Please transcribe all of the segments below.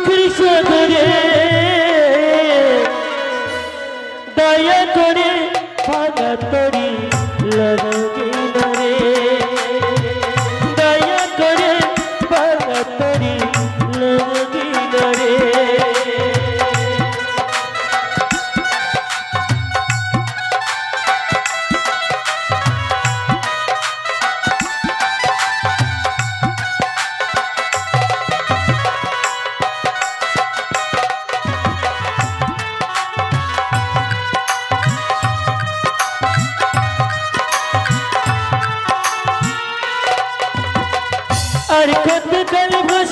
দুঃখের সাগরে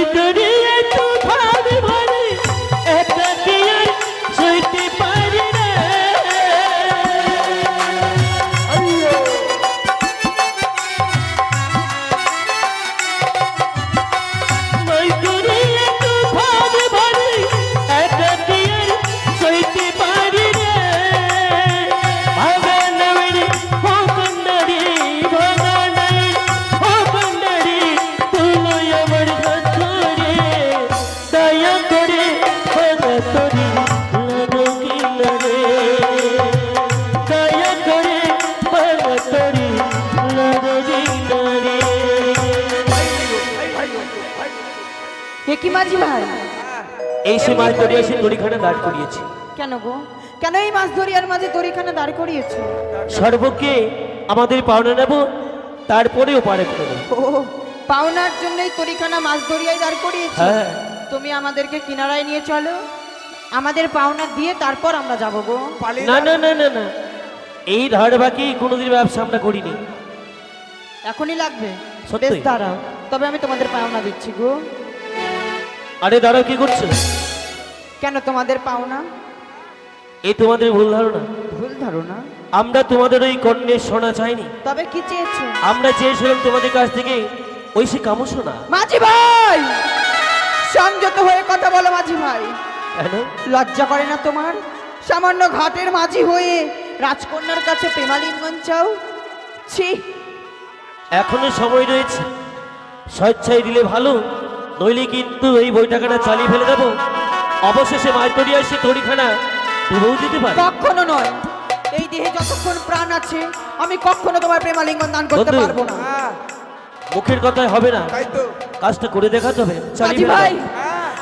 বসবো মাঝি ভাই। এই সে মাছ ধরে এসে দড়িখানে দাঁড় করিয়েছি। কেন গো? কেন এই মাছ ধরিয়ার মাঝে দড়িখানে দাঁড় করিয়েছো? সর্বকে আমাদের পাওনা নেব তারপরেও পারে করব ও পাওনার জন্যই তরিখানা মাছ ধরিয়াই দাঁড় করিয়েছো? হ্যাঁ। তুমি আমাদেরকে কিনারায় নিয়ে চলো। আমাদের পাওনা দিয়ে তারপর আমরা যাব গো। না না না না না। এই ধার বাকি কোনোদিন ব্যবসা আমরা করিনি। এখনই লাগবে? বেশ দাঁড়াও। তবে আমি তোমাদের পাওনা দিচ্ছি গো। আরে দাঁড়াও কি করছ? কেন তোমাদের পাওনা এই তোমাদের ভুল ধারণা। ভুল ধারণা? আমরা তোমাদের ওই কর্ণে সোনা চাইনি। তবে কি চেয়েছো? আমরা চেয়েছিলাম তোমাদের কাছ থেকে ওই সে কামো সোনা। মাঝি ভাই! সংযত হয়ে কথা বলো মাঝি ভাই। কেন? লজ্জা করে না তোমার? সামান্য ঘাটের মাঝি হয়ে রাজকন্যার কাছে প্রেমালিঙ্গন চাও? ছি! এখনও সময় রয়েছে। স্বেচ্ছায় দিলে ভালো নইলে কিন্তু এই বই টাকাটা চালিয়ে ফেলে দেবো। অবশেষে মাছ তরিয়ে এসে তড়িখানা ডুবেও দিতে পারে। কখনো নয়। এই দেহে যতক্ষণ প্রাণ আছে আমি কখনো তোমার প্রেমালিঙ্গন দান করতে পারব না। মুখের কথায় হবে না। তাই তো। কাজটা করে দেখাতে হবে। চালিয়ে ভাই।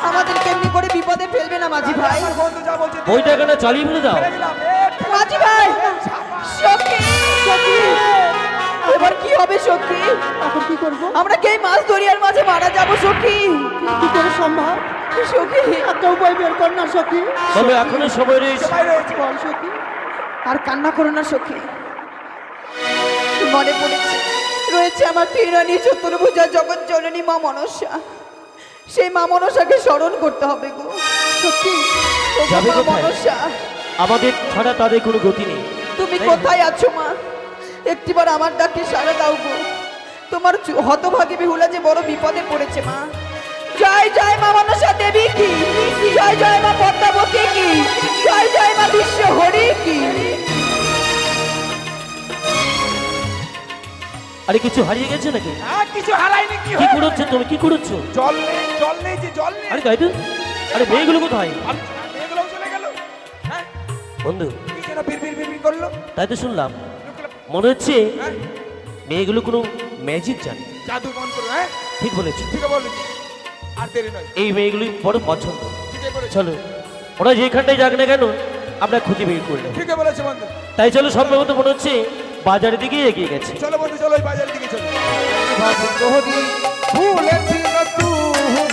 আমাদের কেমনি করে বিপদে ফেলবে না মাঝি ভাই। আমার বন্ধু বই টাকাটা চালিয়ে ফেলে দাও। মাঝি ভাই সখী সখী। সখী। এখন কি করব? আমরা কে মাছ দরিয়ার মাঝে মারা যাব সখী? কি করে সম্ভব? সখী। একটা উপায় বের কর না সখী। তবে এখনও সময় রয়েছে। সবাই রয়েছে। বল সখী। আর কান্না করো না সখী। মনে পড়েছে রয়েছে আমার তীরানি চতুর্ভুজা জগৎ জননী মা মনসা। সেই মা মনসাকে স্মরণ করতে হবে গো। সত্যি মনসা। আমাদের ছাড়া তাদের কোনো গতি নেই। তুমি কোথায় আছো মা? একটিবার আমার ডাকে সারা দাও গো। তোমার হতভাগী বিহুলা যে বড় বিপদে পড়েছে মা। জয় জয় মা মনসা দেবী কি? জয় জয় মা পদ্মাবতী কি? জয় জয় মা বিশ্ব হরি কি? আরে কিছু হারিয়ে গেছে নাকি? আর কিছু হারাইনি কি কি? করছ তুমি? কি করছ? জল নেই জল নেই যে জল নেই। আরে তাই তো আরে মেয়েগুলো কোথায়? এগুলোও চলে গেল? হ্যাঁ? বন্ধু। কি যেন বিড় বিড় বিড় করল? তাই তো শুনলাম। মনে হচ্ছে মেয়েগুলো কোনো ম্যাজিক জানে। জাদু মন করো হ্যাঁ? ঠিক বলেছ। ঠিক বলেছি। আর দেরি নয়। এই মেয়েগুলি বড় পছন্দ। ঠিক ঠিকই বলেছে। চলো ওরা যেখানটায় যাক না কেন আমরা খুঁজে বের করলাম ঠিক বলেছে বন্ধু। তাই চলো সম্ভবত মনে হচ্ছে বাজারের দিকে এগিয়ে গেছে। চলো বন্ধু চলো ওই বাজারের দিকে চলো। ভগতহরি ফুলেছিল তুহুর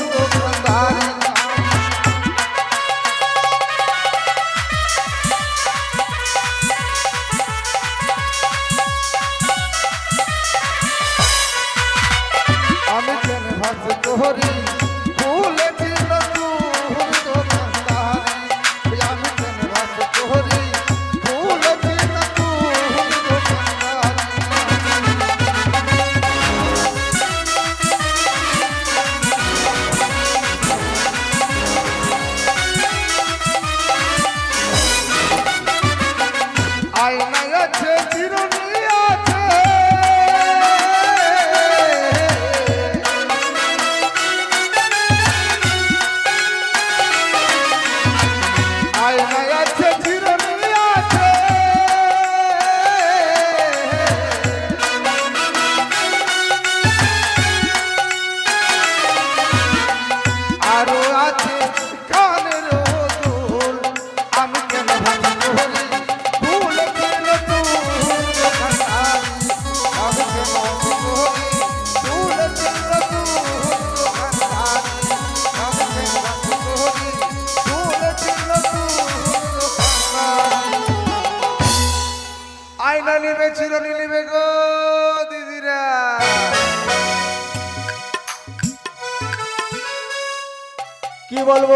কি বলব?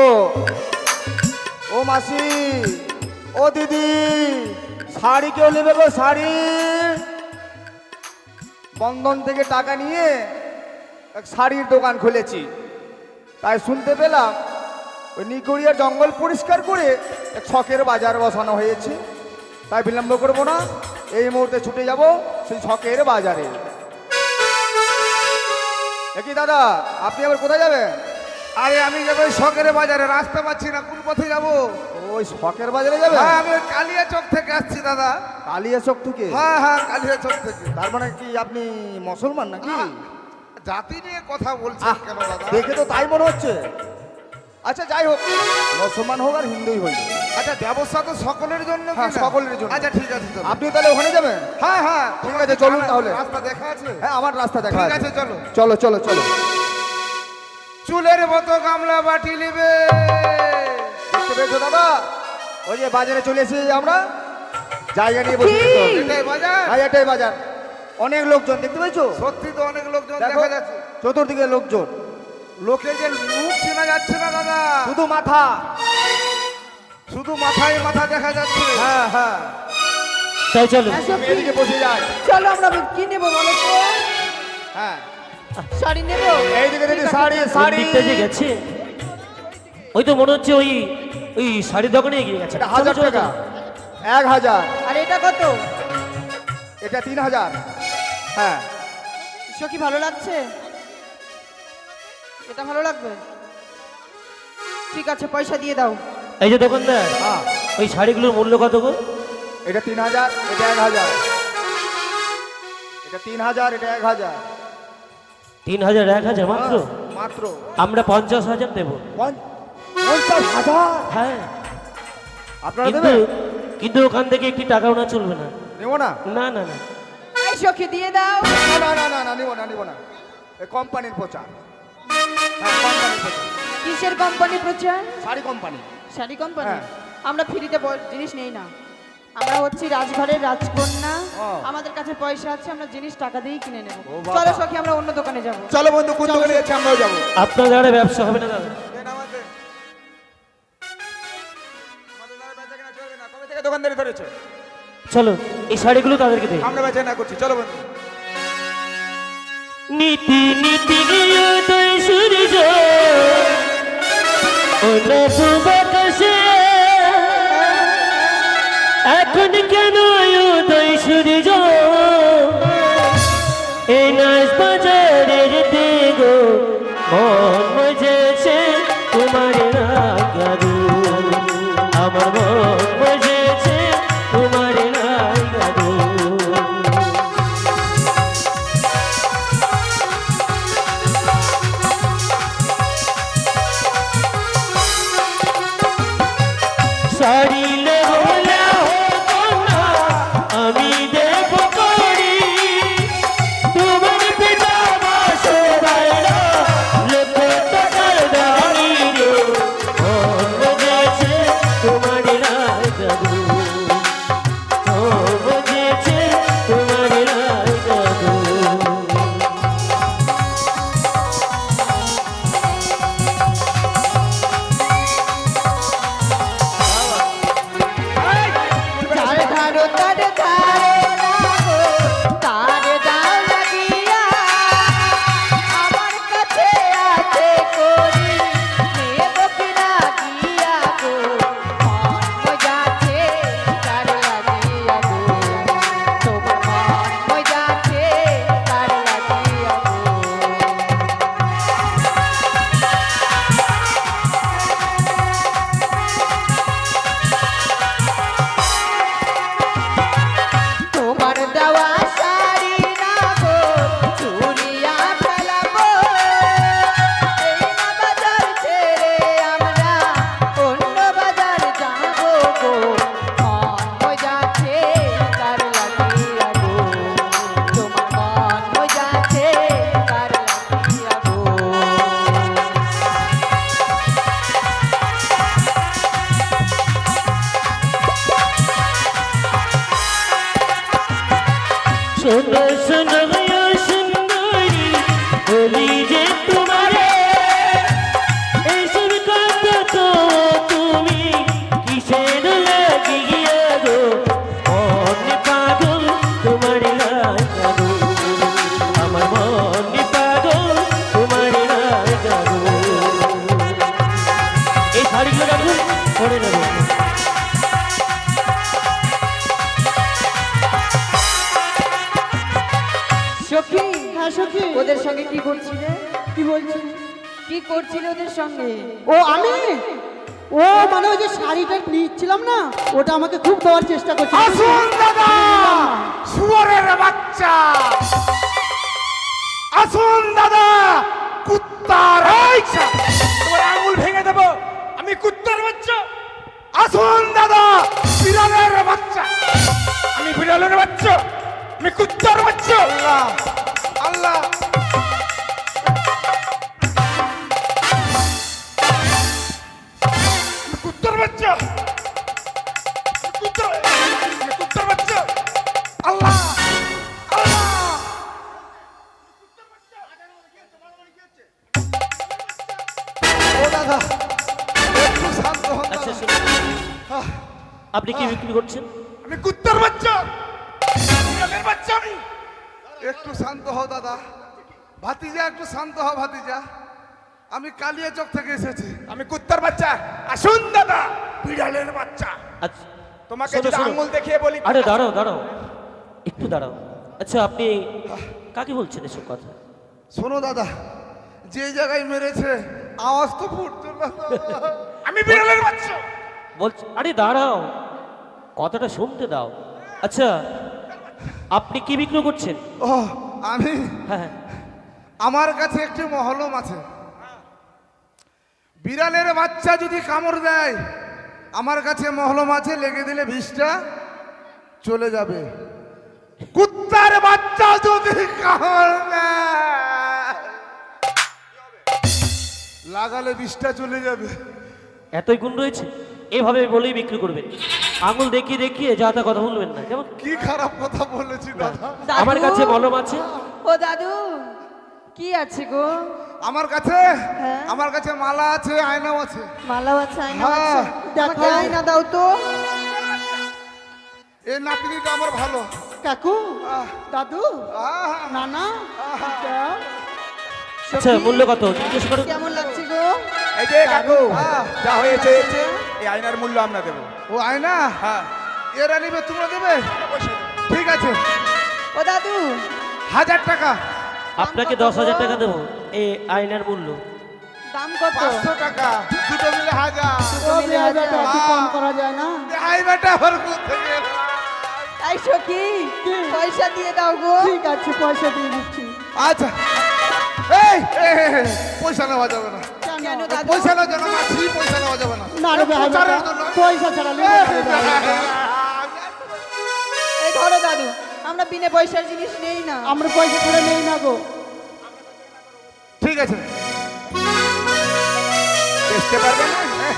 ও মাসি, ও দিদি, শাড়ি কেউ নেবে গো, শাড়ি? বন্ধন থেকে টাকা নিয়ে এক শাড়ির দোকান খুলেছি। তাই শুনতে পেলাম ওই নিগড়িয়া জঙ্গল পরিষ্কার করে এক ছকের বাজার বসানো হয়েছে। তাই বিলম্ব করব না, এই মুহূর্তে ছুটে যাব সেই ছকের বাজারে। একই দাদা, আপনি আবার কোথায় যাবেন? আরে আমি যাব ওই শখের বাজারে রাস্তা পাচ্ছি না কোন পথে যাব? ওই শখের বাজারে যাবেন হ্যাঁ আমি ওই কালিয়া চক থেকে আসছি দাদা। কালিয়া চক থেকে? হ্যাঁ হ্যাঁ কালিয়া চক থেকে। তার মানে কি আপনি মুসলমান নাকি? জাতি নিয়ে কথা বলছেন কেন দাদা? দেখে তো তাই মনে হচ্ছে। আচ্ছা যাই হোক। মুসলমান হোক আর হিন্দুই হোক। আচ্ছা ব্যবস্থা তো সকলের জন্য হ্যাঁ, সকলের জন্য। আচ্ছা ঠিক আছে চলো। আপনি তাহলে ওখানে যাবেন? হ্যাঁ হ্যাঁ। ঠিক আছে চলুন তাহলে। রাস্তা দেখা আছে? হ্যাঁ আমার রাস্তা দেখা আছে চলো। চলো চলো চলো। চুলের মতো গামলা বাটি নেবে। দাদা? ওই যে বাজারে চলে এসেছি আমরা। জায়গা নিয়ে বসে? এটাই বাজার? হ্যাঁ এটাই বাজার। অনেক লোকজন দেখতে পেয়েছ? সত্যি তো অনেক লোকজন দেখা যাচ্ছে। চতুর্দিকে লোকজন। লোকে যে মুখ চেনা যাচ্ছে না দাদা। শুধু মাথা। শুধু মাথায় মাথা দেখা যাচ্ছে। হ্যাঁ হ্যাঁ। তাই চলো। এদিকে বসে যায় চলো আমরা কি নেব বলো তো? হ্যাঁ। শাড়ি নেব? এইদিকে দিদি ঠিক আছে, শাড়ি। শাড়ি দিকটা যে গেছে। ওই তো মনে হচ্ছে ওই ওই শাড়ির দোকানে এগিয়ে গেছে। হাজার টাকা। এক হাজার। আর এটা কত? এটা তিন হাজার। হ্যাঁ। সখী ভালো লাগছে? এটা ভালো লাগবে? ঠিক আছে পয়সা দিয়ে দাও। এই যে দোকানদার হ্যাঁ। ওই শাড়িগুলোর মূল্য কত গো? এটা তিন হাজার এটা এক হাজার। এটা তিন হাজার এটা এক হাজার। তিন হাজার এক হাজার মাত্র? হ্যাঁ, মাত্র। আমরা পঞ্চাশ হাজার দেবো। হ্যাঁ। আপনারা কিন্তু দেবেন? কিন্তু ওখান থেকে একটি টাকা ওনা চলবে না। নেব না? না না না। এই সখী দিয়ে দাও। না না না না না নিব না নিব না। এ কোম্পানির প্রচার। হ্যাঁ কোম্পানির প্রচার। কিসের কোম্পানি প্রচার? শাড়ি কোম্পানি। শাড়ি কোম্পানি? হ্যাঁ। আমরা ফ্রিতে জিনিস নেই না। আমরা হচ্ছি রাজঘরের রাজকন্যা। আমাদের কাছে পয়সা আছে আমরা জিনিস টাকা দিয়েই কিনে নেব। চলো সখী আমরা অন্য দোকানে যাব। চলো বন্ধু কোন দোকানে যাচ্ছি আমরাও যাব। আপনার দ্বারা ব্যবসা হবে না দাদা। দেন আমাদের। আমাদের দ্বারা বেচা কেনা চলবে না। কবে থেকে দোকানদারি ধরেছো? চলো এই শাড়িগুলো তাদেরকে দেয় আমরা বেচা না করছি চলো বন্ধু। নীতি নীতি গিয়ে তুই সূর্য। ওনা সুবাকাশে এখন কেন উদয় সূর্য? এই নাচ বাজারের দিগো, মন মজেছে তোমার রাগারু। আমার মন মজেছে তোমার রাগারু। সারিলে হলে I don't tada. মানে ওই যে শাড়িটা নিচ্ছিলাম না, ওটা আমাকে খুব দেওয়ার চেষ্টা করছে। আসুন দাদা, শুয়ারের বাচ্চা। আসুন দাদা, কুত্তার তোমার আঙুল ভেঙে দেবো, আমি কুত্তার বাচ্চা। আসুন দাদা, বিড়ালের বাচ্চা। আমি বিড়ালের বাচ্চা, আমি কুত্তার বাচ্চা। আল্লাহ আল্লাহ। বাচ্চা। কুত্তার বাচ্চা। আল্লাহ। আচ্ছা আপনি কি বিক্রি করছেন? আমি কুত্তার বাচ্চা। বাচ্চা আমি। একটু শান্ত হও দাদা। ভাতিজা একটু শান্ত হও ভাতিজা। আমি কালিয়া চক থেকে এসেছি। আমি কুত্তার বাচ্চা। আসুন দাদা। বিড়ালের বাচ্চা। আচ্ছা তোমাকে শোনো, যদি শোনো। আঙুল দেখিয়ে বলি আরে দাঁড়াও দাঁড়াও। একটু দাঁড়াও। আচ্ছা আপনি কাকে বলছেন এসব কথা? শোনো দাদা যে জায়গায় মেরেছে আওয়াজ তো ফুটছে না আমি বিড়ালের বাচ্চা। বলছি আরে দাঁড়াও। কথাটা শুনতে দাও। আচ্ছা আপনি কি বিক্রি করছেন? ও আমি হ্যাঁ হ্যাঁ। আমার কাছে একটি মহলম আছে। বিড়ালের বাচ্চা যদি কামড় দেয় আমার কাছে মহলম আছে লেগে দিলে বিষটা চলে যাবে। কুত্তার বাচ্চা যদি কামড় দেয় লাগালে বিষটা চলে যাবে। এতই গুণ রয়েছে এভাবে বলেই বিক্রি করবেন আঙুল দেখিয়ে দেখিয়ে যা তা কথা বলবেন না কেমন? কি খারাপ কথা বলেছি দাদা। আমার কাছে মলম আছে। ও দাদু কি আছে গো? আমার কাছে হ্যাঁ? আমার কাছে মালা আছে আয়নাও আছে। মালাও আছে আয়না হ্যাঁ। আছে। আমাকে আয়না দাও তো। এই নাতনিটা আমার ভালো। কাকু আহ, দাদু আহ, নানা। আচ্ছা মূল্য কত? জিজ্ঞেস করুন কেমন লাগছে গো? এই যে কাকু যা হয়েছে এই আয়নার মূল্য আমরা দেবো। ও আয়না? হ্যাঁ। এরা নিবে তোমরা দেবে? ঠিক আছে। ও দাদু। হাজার টাকা। আপনাকে দশ হাজার টাকা দেবো। এই আয়নার মূল্য? দাম কত? পাঁচশো টাকা। দুটো মিলে হাজার। ও বিয়া বেটা একটু কম করা যায় না? এই আয়নাটা আমার থেকে। তাই সখি পয়সা দিয়ে দাও গো। ঠিক আছে পয়সা দিয়ে দিচ্ছি। আচ্ছা। এই পয়সা নেওয়া যাবে না। পয়সা নেওয়া যাবে না মাছি পয়সা নেওয়া যাবে না। না রে ভাই বেটা, পয়সা ছাড়া। এই ধরো দাদু আমরা বিনা পয়সার জিনিস নেই না। আমরা পয়সা ছাড়া নেই না গো। আছে বেচতে পারবে না হ্যাঁ।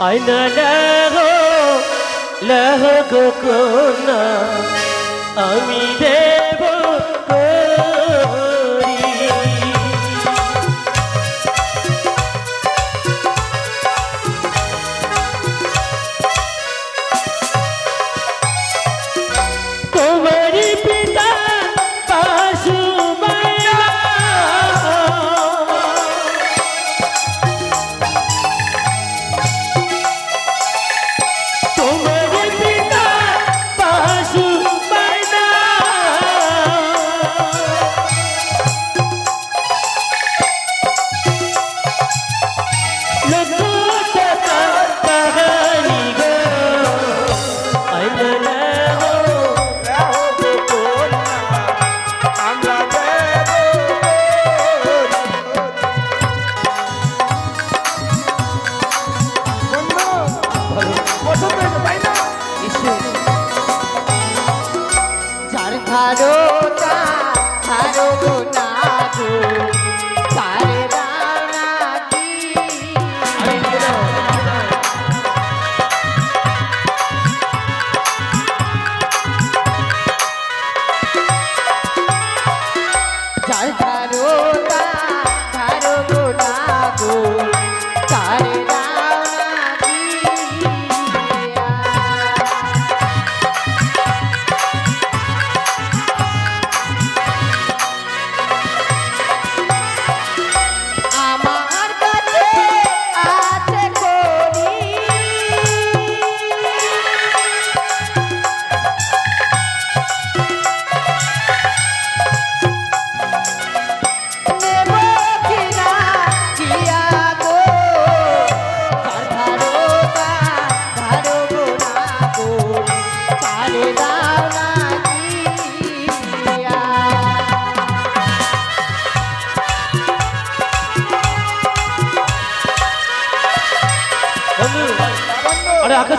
আয়না লাহো লাহো গো কোনা আমি দেব করি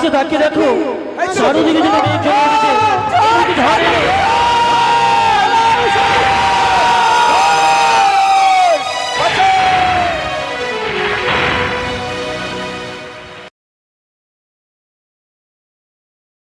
আকাশে তাকিয়ে দেখো। চারোদিকে যদি মেঘ জমে উঠেছে